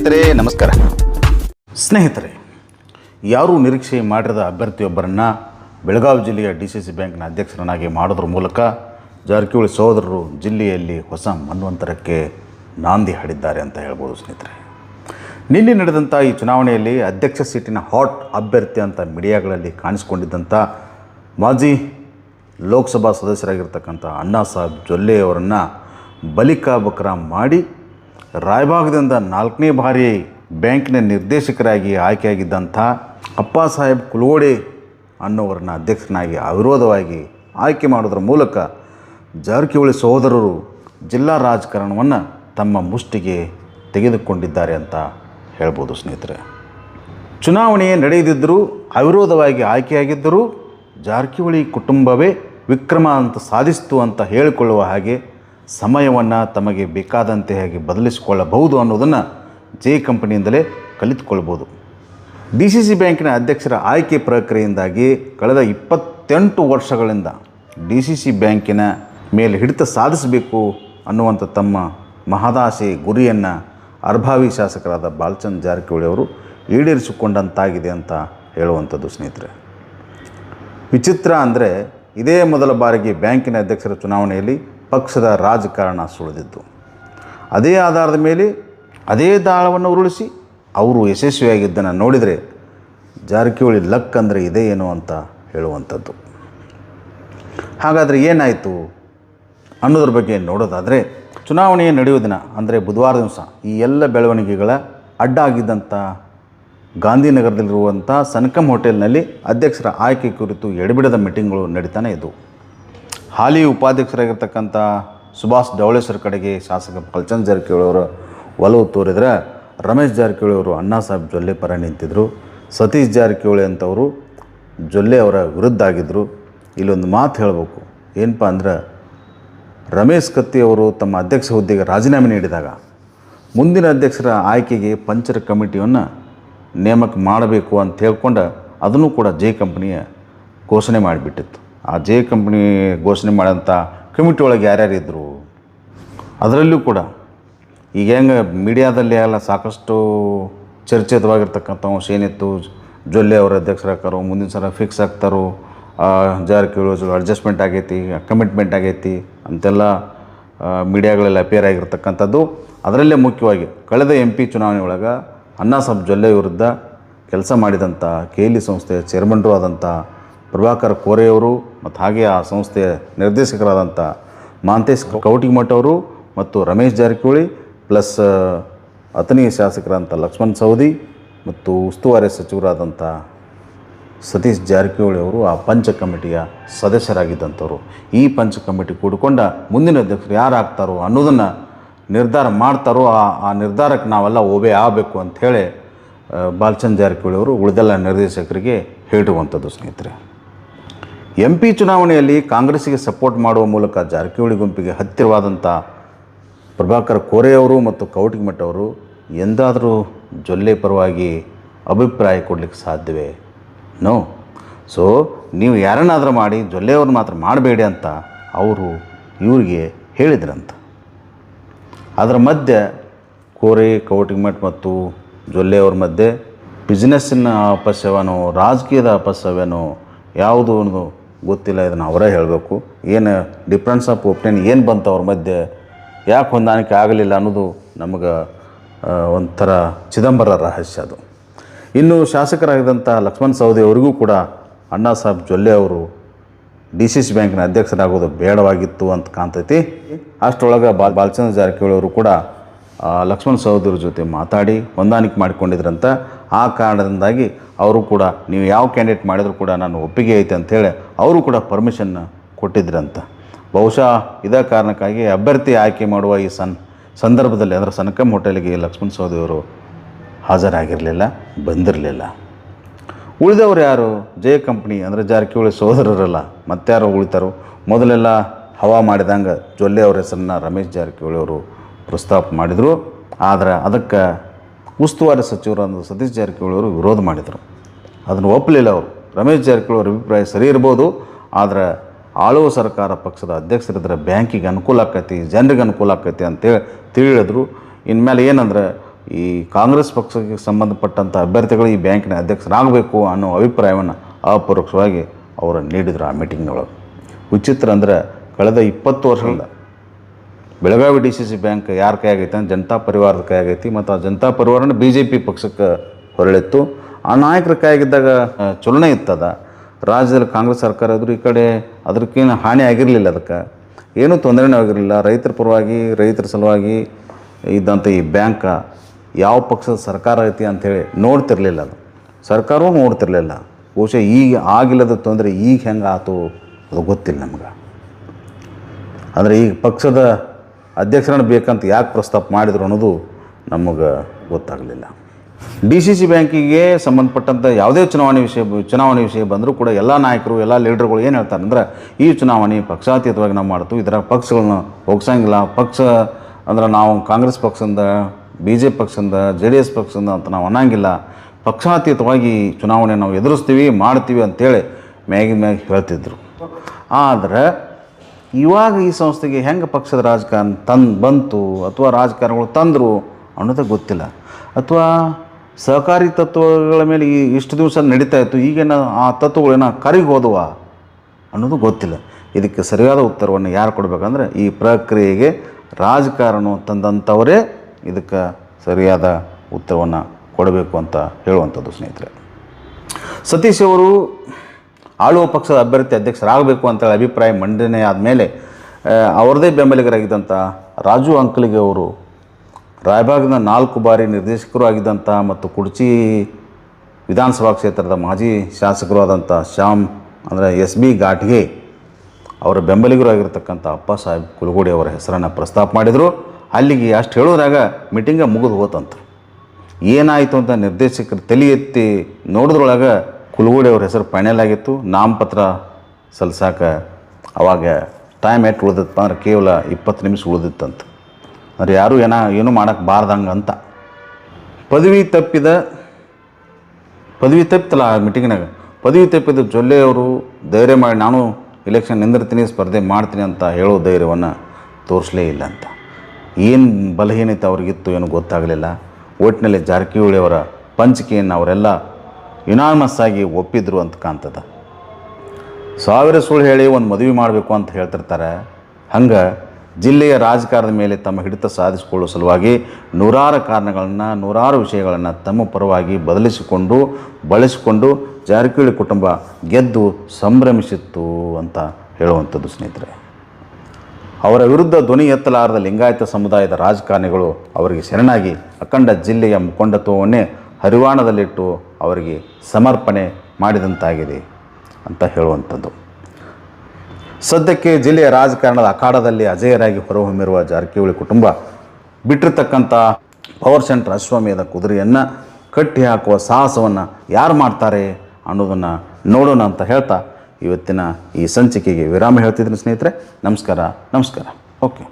ಸ್ನೇಹಿತರೆ, ನಮಸ್ಕಾರ. ಸ್ನೇಹಿತರೆ, ಯಾರೂ ನಿರೀಕ್ಷೆ ಮಾಡಿರದ ಅಭ್ಯರ್ಥಿಯೊಬ್ಬರನ್ನು ಬೆಳಗಾವಿ ಜಿಲ್ಲೆಯ ಡಿ ಸಿ ಸಿ ಬ್ಯಾಂಕ್ನ ಅಧ್ಯಕ್ಷರನ್ನಾಗಿ ಮಾಡೋದ್ರ ಮೂಲಕ ಜಾರಕಿಹೊಳಿ ಸಹೋದರರು ಜಿಲ್ಲೆಯಲ್ಲಿ ಹೊಸ ಮನ್ವಂತರಕ್ಕೆ ನಾಂದಿ ಹಾಡಿದ್ದಾರೆ ಅಂತ ಹೇಳ್ಬೋದು ಸ್ನೇಹಿತರೆ. ನಿನ್ನೆ ನಡೆದಂಥ ಈ ಚುನಾವಣೆಯಲ್ಲಿ ಅಧ್ಯಕ್ಷ ಸೀಟಿನ ಹಾಟ್ ಅಭ್ಯರ್ಥಿ ಅಂತ ಮೀಡಿಯಾಗಳಲ್ಲಿ ಕಾಣಿಸಿಕೊಂಡಿದ್ದಂಥ ಮಾಜಿ ಲೋಕಸಭಾ ಸದಸ್ಯರಾಗಿರ್ತಕ್ಕಂಥ ಅಣ್ಣಾ ಸಾಹೇಬ್ ಜೊಲ್ಲೆಯವರನ್ನು ಬಲಿಕಾ ಬಕ್ರ ಮಾಡಿ ರಾಯಭಾಗದಿಂದ ನಾಲ್ಕನೇ ಬಾರಿ ಬ್ಯಾಂಕಿನ ನಿರ್ದೇಶಕರಾಗಿ ಆಯ್ಕೆಯಾಗಿದ್ದಂಥ ಅಪ್ಪ ಸಾಹೇಬ್ ಕುಲೋಡೆ ಅನ್ನೋವರನ್ನ ಅಧ್ಯಕ್ಷನಾಗಿ ಅವಿರೋಧವಾಗಿ ಆಯ್ಕೆ ಮಾಡೋದ್ರ ಮೂಲಕ ಜಾರಕಿಹೊಳಿ ಸಹೋದರರು ಜಿಲ್ಲಾ ರಾಜಕಾರಣವನ್ನು ತಮ್ಮ ಮುಷ್ಟಿಗೆ ತೆಗೆದುಕೊಂಡಿದ್ದಾರೆ ಅಂತ ಹೇಳ್ಬೋದು ಸ್ನೇಹಿತರೆ. ಚುನಾವಣೆ ನಡೆಯದಿದ್ದರೂ ಅವಿರೋಧವಾಗಿ ಆಯ್ಕೆಯಾಗಿದ್ದರೂ ಜಾರಕಿಹೊಳಿ ಕುಟುಂಬವೇ ವಿಕ್ರಮ ಅಂತ ಸಾಧಿಸ್ತು ಅಂತ ಹೇಳಿಕೊಳ್ಳುವ ಹಾಗೆ ಸಮಯವನ್ನು ತಮಗೆ ಬೇಕಾದಂತೆ ಹೇಗೆ ಬದಲಿಸಿಕೊಳ್ಳಬಹುದು ಅನ್ನೋದನ್ನು ಜೆ ಕಂಪನಿಯಿಂದಲೇ ಕಲಿತುಕೊಳ್ಬೋದು ಡಿ ಸಿ ಸಿ ಬ್ಯಾಂಕಿನ ಅಧ್ಯಕ್ಷರ ಆಯ್ಕೆ ಪ್ರಕ್ರಿಯೆಯಿಂದಾಗಿ ಕಳೆದ ಇಪ್ಪತ್ತೆಂಟು ವರ್ಷಗಳಿಂದ ಡಿ ಸಿ ಸಿ ಬ್ಯಾಂಕಿನ ಮೇಲೆ ಹಿಡಿತ ಸಾಧಿಸಬೇಕು ಅನ್ನುವಂಥ ತಮ್ಮ ಮಹದಾಸೆ ಗುರಿಯನ್ನು ಅರ್ಭಾವಿ ಶಾಸಕರಾದ ಬಾಲ್ಚಂದ್ ಜಾರಕಿಹೊಳಿ ಅವರು ಈಡೇರಿಸಿಕೊಂಡಂತಾಗಿದೆ ಅಂತ ಹೇಳುವಂಥದ್ದು ಸ್ನೇಹಿತರೆ. ವಿಚಿತ್ರ ಅಂದರೆ ಇದೇ ಮೊದಲ ಬಾರಿಗೆ ಬ್ಯಾಂಕಿನ ಅಧ್ಯಕ್ಷರ ಚುನಾವಣೆಯಲ್ಲಿ ಪಕ್ಷದ ರಾಜಕಾರಣ ಸುಳಿದಿದ್ದು. ಅದೇ ಆಧಾರದ ಮೇಲೆ ಅದೇ ದಾಳವನ್ನು ಉರುಳಿಸಿ ಅವರು ಯಶಸ್ವಿಯಾಗಿದ್ದನ್ನು ನೋಡಿದರೆ ಜಾರಕಿಹೊಳಿ ಲಕ್ ಅಂದರೆ ಇದೇ ಏನು ಅಂತ ಹೇಳುವಂಥದ್ದು. ಹಾಗಾದರೆ ಏನಾಯಿತು? ಅನ್ನೋದ್ರ ಬಗ್ಗೆ ನೋಡೋದಾದರೆ ಚುನಾವಣೆ ನಡೆಯುವ ದಿನ, ಅಂದರೆ ಬುಧವಾರ ದಿವಸ, ಈ ಎಲ್ಲ ಬೆಳವಣಿಗೆಗಳ ಅಡ್ಡ ಆಗಿದ್ದಂಥ ಗಾಂಧಿನಗರದಲ್ಲಿರುವಂಥ ಸನ್ಕಮ್ ಹೋಟೆಲ್ನಲ್ಲಿ ಅಧ್ಯಕ್ಷರ ಆಯ್ಕೆ ಕುರಿತು ಎಡಬಿಡದ ಮೀಟಿಂಗ್ಗಳು ನಡೀತಾನೆ ಇದ್ದವು. ಹಾಲಿ ಉಪಾಧ್ಯಕ್ಷರಾಗಿರ್ತಕ್ಕಂಥ ಸುಭಾಷ್ ಧವಳೇಶ್ವರ ಕಡೆಗೆ ಶಾಸಕ ಕಲ್ಚಂದ್ ಜಾರಕಿಹೊಳಿ ಅವರು ಒಲವು ತೋರಿದರೆ ರಮೇಶ್ ಜಾರಕಿಹೊಳಿ ಅವರು ಅಣ್ಣಾ ಸಾಹೇಬ್ ಜೊಲ್ಲೆ ಪರ ನಿಂತಿದ್ದರು ಸತೀಶ್ ಜಾರಕಿಹೊಳಿ ಅಂತವರು ಜೊಲ್ಲೆ ಅವರ ವಿರುದ್ಧ ಆಗಿದ್ದರು ಇಲ್ಲೊಂದು ಮಾತು ಹೇಳಬೇಕು. ಏನಪ್ಪ ಅಂದ್ರೆ ರಮೇಶ್ ಕತ್ತಿ ಅವರು ತಮ್ಮ ಅಧ್ಯಕ್ಷ ಹುದ್ದೆಗೆ ರಾಜೀನಾಮೆ ನೀಡಿದಾಗ ಮುಂದಿನ ಅಧ್ಯಕ್ಷರ ಆಯ್ಕೆಗೆ ಪಂಚರ ಕಮಿಟಿಯನ್ನು ನೇಮಕ ಮಾಡಬೇಕು ಅಂತ ಹೇಳ್ಕೊಂಡು ಅದನ್ನು ಕೂಡ ಜೆ ಕಂಪ್ನಿಯ ಘೋಷಣೆ ಮಾಡಿಬಿಟ್ಟಿತ್ತು. ಆ ಜೆ ಕಂಪ್ನಿ ಘೋಷಣೆ ಮಾಡೋಂಥ ಕಮಿಟಿ ಒಳಗೆ ಯಾರ್ಯಾರಿದ್ದರು ಅದರಲ್ಲೂ ಕೂಡ ಈಗ ಹೆಂಗೆ ಮೀಡಿಯಾದಲ್ಲಿ ಎಲ್ಲ ಸಾಕಷ್ಟು ಚರ್ಚಿತವಾಗಿರ್ತಕ್ಕಂಥ ಅಂಶ ಏನಿತ್ತು ಜೊಲ್ಲೆ ಅವರು ಅಧ್ಯಕ್ಷರಾಕಾರೋ ಮುಂದಿನ ಸಲ ಫಿಕ್ಸ್ ಆಗ್ತಾರೋ ಜಾರಕಿಹೊಳಿ ಅಡ್ಜಸ್ಟ್ಮೆಂಟ್ ಆಗೈತಿ ಕಮಿಟ್ಮೆಂಟ್ ಆಗೈತಿ ಅಂತೆಲ್ಲ ಮೀಡಿಯಾಗಳಲ್ಲಿ ಅಪೇರ್ ಆಗಿರ್ತಕ್ಕಂಥದ್ದು. ಅದರಲ್ಲೇ ಮುಖ್ಯವಾಗಿ ಕಳೆದ ಎಂ ಪಿ ಚುನಾವಣೆ ಒಳಗೆ ಅಣ್ಣಾ ಸಾಬ್ ಜೊಲ್ಲೆ ವಿರುದ್ಧ ಕೆಲಸ ಮಾಡಿದಂಥ ಕೆ ಎಲ್ ಇ ಸಂಸ್ಥೆಯ ಚೇರ್ಮನ್ರು ಆದಂಥ ಪ್ರಭಾಕರ್ ಕೋರೆಯವರು ಮತ್ತು ಹಾಗೆ ಆ ಸಂಸ್ಥೆಯ ನಿರ್ದೇಶಕರಾದಂಥ ಮಾಂತೇಶ್ ಕೌಟಿಮಠ ಅವರು ಮತ್ತು ರಮೇಶ್ ಜಾರಕಿಹೊಳಿ ಪ್ಲಸ್ ಅತನಿಯ ಶಾಸಕರಾದಂಥ ಲಕ್ಷ್ಮಣ್ ಸವದಿ ಮತ್ತು ಉಸ್ತುವಾರಿ ಸಚಿವರಾದಂಥ ಸತೀಶ್ ಜಾರಕಿಹೊಳಿ ಅವರು ಆ ಪಂಚ ಕಮಿಟಿಯ ಸದಸ್ಯರಾಗಿದ್ದಂಥವ್ರು. ಈ ಪಂಚ ಕಮಿಟಿ ಕೂಡಿಕೊಂಡ ಮುಂದಿನ ಅಧ್ಯಕ್ಷರು ಯಾರು ಆಗ್ತಾರೋ ಅನ್ನೋದನ್ನು ನಿರ್ಧಾರ ಮಾಡ್ತಾರೋ ಆ ಆ ನಿರ್ಧಾರಕ್ಕೆ ನಾವೆಲ್ಲ ಓಬೆ ಆಗಬೇಕು ಅಂಥೇಳಿ ಬಾಲಚಂದ್ ಜಾರಕಿಹೊಳಿ ಅವರು ಉಳಿದೆಲ್ಲ ನಿರ್ದೇಶಕರಿಗೆ ಹೇಳುವಂಥದ್ದು ಸ್ನೇಹಿತರೆ. ಎಂ ಪಿ ಚುನಾವಣೆಯಲ್ಲಿ ಕಾಂಗ್ರೆಸ್ಸಿಗೆ ಸಪೋರ್ಟ್ ಮಾಡುವ ಮೂಲಕ ಜಾರಕಿಹೊಳಿ ಗುಂಪಿಗೆ ಹತ್ತಿರವಾದಂಥ ಪ್ರಭಾಕರ್ ಕೋರೆಯವರು ಮತ್ತು ಕೌಟಿಮಠ್ ಅವರು ಎಂದಾದರೂ ಜೊಲ್ಲೆ ಪರವಾಗಿ ಅಭಿಪ್ರಾಯ ಕೊಡಲಿಕ್ಕೆ ಸಾಧ್ಯವೇ? ನೋ ಸೊ ನೀವು ಯಾರನ್ನಾದರೂ ಮಾಡಿ ಜೊಲ್ಲೆಯವ್ರನ್ನ ಮಾತ್ರ ಮಾಡಬೇಡಿ ಅಂತ ಅವರು ಇವರಿಗೆ ಹೇಳಿದ್ರಂತ. ಅದರ ಮಧ್ಯೆ ಕೋರೆ ಕೌಟಿಮಠ್ ಮತ್ತು ಜೊಲ್ಲೆಯವ್ರ ಮಧ್ಯೆ ಬಿಸ್ನೆಸ್ಸಿನ ಅಪಸ್ಯವೇನೋ ರಾಜಕೀಯದ ಅಪಸ್ಯವೇನೋ ಯಾವುದು ಅನ್ನೋದು ಗೊತ್ತಿಲ್ಲ, ಇದನ್ನು ಅವರೇ ಹೇಳಬೇಕು. ಏನು ಡಿಫ್ರೆನ್ಸ್ ಆಫ್ ಒಪಿನಿಯನ್ ಏನು ಬಂತು ಅವ್ರ ಮಧ್ಯೆ? ಯಾಕೆ ಹೊಂದಾಣಿಕೆ ಆಗಲಿಲ್ಲ ಅನ್ನೋದು ನಮಗೆ ಒಂಥರ ಚಿದಂಬರ ರಹಸ್ಯ ಅದು. ಇನ್ನು ಶಾಸಕರಾಗಿದ್ದಂಥ ಲಕ್ಷ್ಮಣ್ ಸವದಿ ಅವರಿಗೂ ಕೂಡ ಅಣ್ಣಾ ಸಾಹೇಬ್ ಜೊಲ್ಲೆ ಅವರು ಡಿ ಸಿ ಸಿ ಬ್ಯಾಂಕಿನ ಅಧ್ಯಕ್ಷರಾಗೋದು ಬೇಡವಾಗಿತ್ತು ಅಂತ ಕಾಣ್ತೈತಿ. ಅಷ್ಟರೊಳಗೆ ಬಾ ಬಾಲಚಂದ್ರ ಜಾರಕಿಹೊಳಿ ಅವರು ಕೂಡ ಲಕ್ಷ್ಮಣ್ ಸವದಿಯವ್ರ ಜೊತೆ ಮಾತಾಡಿ ಹೊಂದಾಣಿಕೆ ಮಾಡಿಕೊಂಡಿದ್ರಂತ. ಆ ಕಾರಣದಿಂದಾಗಿ ಅವರು ಕೂಡ ನೀವು ಯಾವ ಕ್ಯಾಂಡಿಡೇಟ್ ಮಾಡಿದರೂ ಕೂಡ ನಾನು ಒಪ್ಪಿಗೆ ಐತೆ ಅಂಥೇಳಿ ಅವರು ಕೂಡ ಪರ್ಮಿಷನ್ನ ಕೊಟ್ಟಿದ್ರಂತ. ಬಹುಶಃ ಇದೇ ಕಾರಣಕ್ಕಾಗಿ ಅಭ್ಯರ್ಥಿ ಆಯ್ಕೆ ಮಾಡುವ ಈ ಸನ್, ಸಂದರ್ಭದಲ್ಲಿ ಅಂದರೆ ಸನಕಮ್ ಹೋಟೆಲ್ಗೆ ಲಕ್ಷ್ಮಣ್ ಸೌದಿಯವರು ಹಾಜರಾಗಿರಲಿಲ್ಲ, ಬಂದಿರಲಿಲ್ಲ. ಉಳಿದವರು ಯಾರು? ಜಯ ಕಂಪ್ನಿ ಅಂದರೆ ಜಾರಕಿಹೊಳಿ ಸೋದರರಲ್ಲ ಮತ್ತಾರು ಉಳಿತಾರೋ? ಮೊದಲೆಲ್ಲ ಹವಾ ಮಾಡಿದಂಗೆ ಜೊಲ್ಲೆ ಅವ್ರ ಹೆಸರನ್ನ ರಮೇಶ್ ಜಾರಕಿಹೊಳಿ ಅವರು ಪ್ರಸ್ತಾಪ ಮಾಡಿದರು. ಆದರೆ ಅದಕ್ಕೆ ಉಸ್ತುವಾರಿ ಸಚಿವರಾದ ಸತೀಶ್ ಜಾರಕಿಹೊಳಿ ಅವರು ವಿರೋಧ ಮಾಡಿದರು. ಅದನ್ನು ಒಪ್ಪಲಿಲ್ಲ ಅವರು. ರಮೇಶ್ ಜಾರಕಿಹೊಳಿ ಅವರ ಅಭಿಪ್ರಾಯ ಸರಿ ಇರ್ಬೋದು, ಆದರೆ ಆಳುವ ಸರ್ಕಾರ ಪಕ್ಷದ ಅಧ್ಯಕ್ಷರಿದ್ದರೆ ಬ್ಯಾಂಕಿಗೆ ಅನುಕೂಲ ಆಕೈತಿ, ಜನರಿಗೆ ಅನುಕೂಲ ಆಕೈತಿ ಅಂತೇಳಿ ತಿಳಿದ್ರು ಇನ್ಮೇಲೆ ಏನಂದ್ರೆ, ಈ ಕಾಂಗ್ರೆಸ್ ಪಕ್ಷಕ್ಕೆ ಸಂಬಂಧಪಟ್ಟಂಥ ಅಭ್ಯರ್ಥಿಗಳು ಈ ಬ್ಯಾಂಕಿನ ಅಧ್ಯಕ್ಷರಾಗಬೇಕು ಅನ್ನೋ ಅಭಿಪ್ರಾಯವನ್ನು ಅಪರೋಕ್ಷವಾಗಿ ಅವರು ನೀಡಿದರು ಆ ಮೀಟಿಂಗ್ನೊಳಗೆ. ವಿಚಿತ್ರ ಅಂದರೆ ಕಳೆದ ಇಪ್ಪತ್ತು ವರ್ಷದಿಂದ Belagavi D C C bank ಯಾರ ಕೈ ಆಗೈತೆ ಅಂದ್ರೆ ಜನತಾ ಪರಿವಾರದ ಕೈ ಆಗೈತಿ ಮತ್ತು ಆ ಜನತಾ ಪರಿವಾರನ ಬಿ ಜೆ ಪಿ ಪಕ್ಷಕ್ಕೆ ಹೊರಳಿತ್ತು. ಆ ನಾಯಕರ ಕೈಯಾಗಿದ್ದಾಗ ಚಲನೆ ಇತ್ತದ. ರಾಜ್ಯದಲ್ಲಿ ಕಾಂಗ್ರೆಸ್ ಸರ್ಕಾರ ಇದ್ರು ಈ ಕಡೆ ಅದಕ್ಕೇನು ಹಾನಿ ಆಗಿರಲಿಲ್ಲ ಅದಕ್ಕೆ. ಏನೂ ತೊಂದರೆನೂ ಆಗಿರಲಿಲ್ಲ. ರೈತರ ಪರವಾಗಿ, ರೈತರ ಸಲುವಾಗಿ ಇದ್ದಂಥ ಈ ಬ್ಯಾಂಕ ಯಾವ ಪಕ್ಷದ ಸರ್ಕಾರ ಐತಿ ಅಂಥೇಳಿ ನೋಡ್ತಿರಲಿಲ್ಲ ಅದು. ಸರ್ಕಾರವೂ ನೋಡ್ತಿರಲಿಲ್ಲ. ಬಹುಶಃ ಈಗ ಆಗಿಲ್ಲದ ತೊಂದರೆ ಈಗ ಹೆಂಗೆ ಆತು ಅದು ಗೊತ್ತಿಲ್ಲ ನಮ್ಗೆ. ಅಂದರೆ ಈಗ ಪಕ್ಷದ ಅಧ್ಯಕ್ಷರನ್ನು ಬೇಕಂತ ಯಾಕೆ ಪ್ರಸ್ತಾಪ ಮಾಡಿದ್ರು ಅನ್ನೋದು ನಮಗೆ ಗೊತ್ತಾಗಲಿಲ್ಲ. ಡಿ ಸಿ ಸಿ ಬ್ಯಾಂಕಿಗೆ ಸಂಬಂಧಪಟ್ಟಂಥ ಯಾವುದೇ ಚುನಾವಣೆ ವಿಷಯ ಚುನಾವಣೆ ವಿಷಯ ಬಂದರೂ ಕೂಡ ಎಲ್ಲ ನಾಯಕರು, ಎಲ್ಲ ಲೀಡರ್ಗಳು ಏನು ಹೇಳ್ತಾರೆ ಅಂದ್ರೆ ಈ ಚುನಾವಣೆ ಪಕ್ಷಾತೀತವಾಗಿ ನಾವು ಮಾಡ್ತು ಇದರ ಪಕ್ಷಗಳನ್ನ ಹೋಗ್ಸಂಗಿಲ್ಲ. ಪಕ್ಷ ಅಂದ್ರೆ ನಾವು ಕಾಂಗ್ರೆಸ್ ಪಕ್ಷದಿಂದ, ಬಿ ಜೆ ಪಕ್ಷದಿಂದ, ಜೆ ಡಿ ಎಸ್ ಪಕ್ಷದಿಂದ ಅಂತ ನಾವು ಅನ್ನಂಗಿಲ್ಲ. ಪಕ್ಷಾತೀತವಾಗಿ ಚುನಾವಣೆ ನಾವು ಎದುರಿಸ್ತೀವಿ, ಮಾಡ್ತೀವಿ ಅಂತೇಳಿ ಮ್ಯಾಗಿ ಮ್ಯಾಗ ಹೇಳ್ತಿದ್ರು. ಆದರೆ ಇವಾಗ ಈ ಸಂಸ್ಥೆಗೆ ಹೆಂಗೆ ಪಕ್ಷದ ರಾಜಕಾರಣ ತಂದು ಬಂತು ಅಥವಾ ರಾಜಕಾರಣಗಳು ತಂದರು ಅನ್ನೋದು ಗೊತ್ತಿಲ್ಲ. ಅಥವಾ ಸಹಕಾರಿ ತತ್ವಗಳ ಮೇಲೆ ಈ ಇಷ್ಟು ದಿವಸ ನಡೀತಾ ಇತ್ತು, ಈಗೇನ ಆ ತತ್ವಗಳೇನ ಕರಿಗೆ ಹೋದವ ಅನ್ನೋದು ಗೊತ್ತಿಲ್ಲ. ಇದಕ್ಕೆ ಸರಿಯಾದ ಉತ್ತರವನ್ನು ಯಾರು ಕೊಡಬೇಕಂದ್ರೆ, ಈ ಪ್ರಕ್ರಿಯೆಗೆ ರಾಜಕಾರಣ ತಂದಂಥವರೇ ಇದಕ್ಕೆ ಸರಿಯಾದ ಉತ್ತರವನ್ನು ಕೊಡಬೇಕು ಅಂತ ಹೇಳುವಂಥದ್ದು ಸ್ನೇಹಿತರೆ. ಸತೀಶ್ ಅವರು ಆಳುವ ಪಕ್ಷದ ಅಭ್ಯರ್ಥಿ ಅಧ್ಯಕ್ಷರಾಗಬೇಕು ಅಂತೇಳಿ ಅಭಿಪ್ರಾಯ ಮಂಡನೆ ಆದಮೇಲೆ ಅವರದೇ ಬೆಂಬಲಿಗರಾಗಿದ್ದಂಥ ರಾಜು ಅಂಕಲಿಗೆ ಅವರು, ರಾಯಬಾಗ್ನ ನಾಲ್ಕು ಬಾರಿ ನಿರ್ದೇಶಕರು ಆಗಿದ್ದಂಥ ಮತ್ತು ಕುಡ್ಚಿ ವಿಧಾನಸಭಾ ಕ್ಷೇತ್ರದ ಮಾಜಿ ಶಾಸಕರು ಆದಂಥ ಶ್ಯಾಮ್, ಅಂದರೆ ಎಸ್ ಬಿ ಘಾಟ್ಗೆ ಅವರ ಬೆಂಬಲಿಗರು ಆಗಿರತಕ್ಕಂಥ ಅಪ್ಪ ಸಾಹೇಬ್ ಕುಲಗೋಡಿ ಅವರ ಹೆಸರನ್ನು ಪ್ರಸ್ತಾಪ ಮಾಡಿದರು. ಅಲ್ಲಿಗೆ ಅಷ್ಟು ಹೇಳೋದ್ರಾಗ ಮೀಟಿಂಗ ಮುಗಿದು ಹೋತಂತ. ಏನಾಯಿತು ಅಂತ ನಿರ್ದೇಶಕರು ತಲೆ ಎತ್ತಿ ನೋಡಿದ್ರೊಳಗೆ ಕುಲಗೋಡಿ ಅವ್ರ ಹೆಸರು ಫೈನಲ್ ಆಗಿತ್ತು. ನಾಮಪತ್ರ ಸಲ್ಸಾಕ ಅವಾಗ ಟೈಮ್ ಎಷ್ಟು ಉಳಿದಿತ್ತು ಅಂದ್ರೆ ಕೇವಲ ಇಪ್ಪತ್ತು ನಿಮಿಷ ಉಳಿದಿತ್ತಂತ. ಅಂದರೆ ಯಾರೂ ಏನೋ, ಏನೂ ಮಾಡೋಕ್ಕೆ ಬಾರ್ದಂಗೆ ಅಂತ. ಪದವಿ ತಪ್ಪಿದ, ಪದವಿ ತಪ್ಪಿತಲ್ಲ ಆ ಮೀಟಿಂಗ್ನಾಗ ಪದವಿ ತಪ್ಪಿದ ಜೊಲ್ಲೆ ಅವರು ಧೈರ್ಯ ಮಾಡಿ, ನಾನು ಇಲೆಕ್ಷನ್ ನಿಂದಿರ್ತೀನಿ, ಸ್ಪರ್ಧೆ ಮಾಡ್ತೀನಿ ಅಂತ ಹೇಳೋ ಧೈರ್ಯವನ್ನು ತೋರಿಸಲೇ ಇಲ್ಲ ಅಂತ. ಏನು ಬಲಹೀನತೆ ಅವ್ರಿಗಿತ್ತು ಏನೂ ಗೊತ್ತಾಗಲಿಲ್ಲ. ಒಟ್ಟಿನಲ್ಲಿ ಜಾರಕಿಹೊಳಿ ಅವರ ಪಂಚಿಕೆಯನ್ನು ಅವರೆಲ್ಲ ಯುನಾನಿಮಸ್ ಆಗಿ ಒಪ್ಪಿದ್ರು ಅಂತ ಕಾಣ್ತದ. ಸಾವಿರ ಸುಳ್ಳು ಹೇಳಿ ಒಂದು ಮದುವೆ ಮಾಡಬೇಕು ಅಂತ ಹೇಳ್ತಿರ್ತಾರೆ. ಹಂಗೆ ಜಿಲ್ಲೆಯ ರಾಜಕಾರಣದ ಮೇಲೆ ತಮ್ಮ ಹಿಡಿತ ಸಾಧಿಸಿಕೊಳ್ಳುವ ಸಲುವಾಗಿ ನೂರಾರು ಕಾರಣಗಳನ್ನು, ನೂರಾರು ವಿಷಯಗಳನ್ನು ತಮ್ಮ ಪರವಾಗಿ ಬದಲಿಸಿಕೊಂಡು, ಬಳಸಿಕೊಂಡು ಜಾರಕಿಹೊಳಿ ಕುಟುಂಬ ಗೆದ್ದು ಸಂಭ್ರಮಿಸಿತ್ತು ಅಂತ ಹೇಳುವಂಥದ್ದು ಸ್ನೇಹಿತರೆ. ಅವರ ವಿರುದ್ಧ ಧ್ವನಿ ಎತ್ತಲಾರದ ಲಿಂಗಾಯತ ಸಮುದಾಯದ ರಾಜಕಾರಣಿಗಳು ಅವರಿಗೆ ಶರಣಾಗಿ ಅಖಂಡ ಜಿಲ್ಲೆಯ ಮುಖಂಡತ್ವವನ್ನೇ ಹರಿವಾಣದಲ್ಲಿಟ್ಟು ಅವರಿಗೆ ಸಮರ್ಪಣೆ ಮಾಡಿದಂತಾಗಿದೆ ಅಂತ ಹೇಳುವಂಥದ್ದು. ಸದ್ಯಕ್ಕೆ ಜಿಲ್ಲೆಯ ರಾಜಕಾರಣದ ಅಖಾಡದಲ್ಲಿ ಅಜೇಯರಾಗಿ ಹೊರಹೊಮ್ಮಿರುವ ಜಾರಕಿಹೊಳಿ ಕುಟುಂಬ ಬಿಟ್ಟಿರ್ತಕ್ಕಂಥ ಪವರ್ ಸೆಂಟರ್ ಅಶ್ವಮೇಧ ಕುದುರೆಯನ್ನು ಕಟ್ಟಿ ಹಾಕುವ ಸಾಹಸವನ್ನು ಯಾರು ಮಾಡ್ತಾರೆ ಅನ್ನೋದನ್ನು ನೋಡೋಣ ಅಂತ ಹೇಳ್ತಾ ಇವತ್ತಿನ ಈ ಸಂಚಿಕೆಗೆ ವಿರಾಮ ಹೇಳ್ತಿದ್ದೀನಿ ಸ್ನೇಹಿತರೆ. ನಮಸ್ಕಾರ ನಮಸ್ಕಾರ. ಓಕೆ.